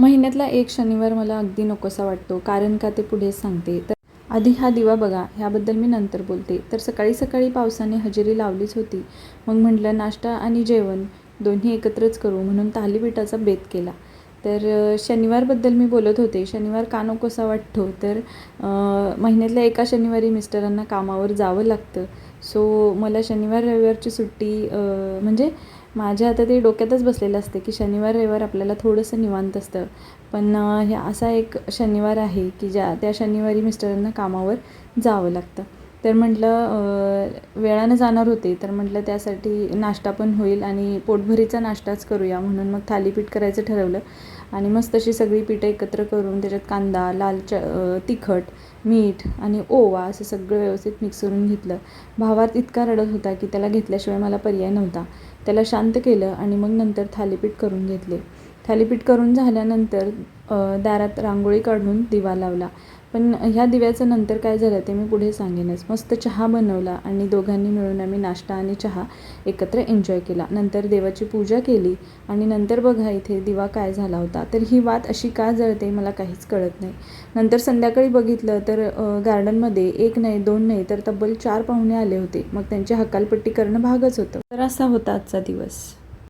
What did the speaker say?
महिन्यातला एक शनिवार मला अगदी नकोसा वाटतो कारण का ते पुढेच सांगते. तर आधी हा दिवा बघा ह्याबद्दल मी नंतर बोलते. तर सकाळी सकाळी पावसाने हजेरी लावलीच होती. मग म्हटलं नाश्ता आणि जेवण दोन्ही एकत्रच करू म्हणून थालीपीठाचा बेत केला. तर शनिवारबद्दल मी बोलत होते. शनिवार का नकोसा वाटतो? तर महिन्यातल्या एका शनिवारी मिस्टरांना कामावर जावं लागतं. सो मला शनिवार रविवारची सुट्टी म्हणजे माझ्या आता ते डोक्यातच बसलेलं असते की शनिवार रविवार आपल्याला थोडंसं निवांत असतं. पण हे असा एक शनिवार आहे की ज्या त्या शनिवारी मिस्टरांना कामावर जावं लागतं. तर म्हटलं वेळानं जाणार होते तर म्हटलं त्यासाठी नाश्ता पण होईल आणि पोटभरीचा नाश्ताच करूया म्हणून मग थालीपीठ करायचं ठरवलं. आणि मस्त अशी सगळी पिठं एकत्र करून त्याच्यात कांदा लाल च तिखट मीठ आणि ओवा असं सगळं व्यवस्थित मिक्स करून घेतलं. भावात इतका रडत होता की त्याला घेतल्याशिवाय मला पर्याय नव्हता. त्याला शांत केलं आणि मग नंतर थालीपीठ करून घेतले. थालीपीठ करून झाल्यानंतर दारात रांगोळी काढून दिवा लावला. पण ह्या दिव्याचं नंतर काय झालं ते मी पुढे सांगेनच. मस्त चहा बनवला आणि दोघांनी मिळून आम्ही नाश्ता आणि चहा एकत्र एन्जॉय केला. नंतर देवाची पूजा केली आणि नंतर बघा इथे दिवा काय झाला होता. तर ही वात अशी का जळते मला काहीच कळत नाही. नंतर संध्याकाळी बघितलं तर गार्डनमध्ये एक नाही दोन नाही तर तब्बल चार पाहुणे आले होते. मग त्यांची हकालपट्टी करणं भागच होतं. तर असा होता आजचा दिवस.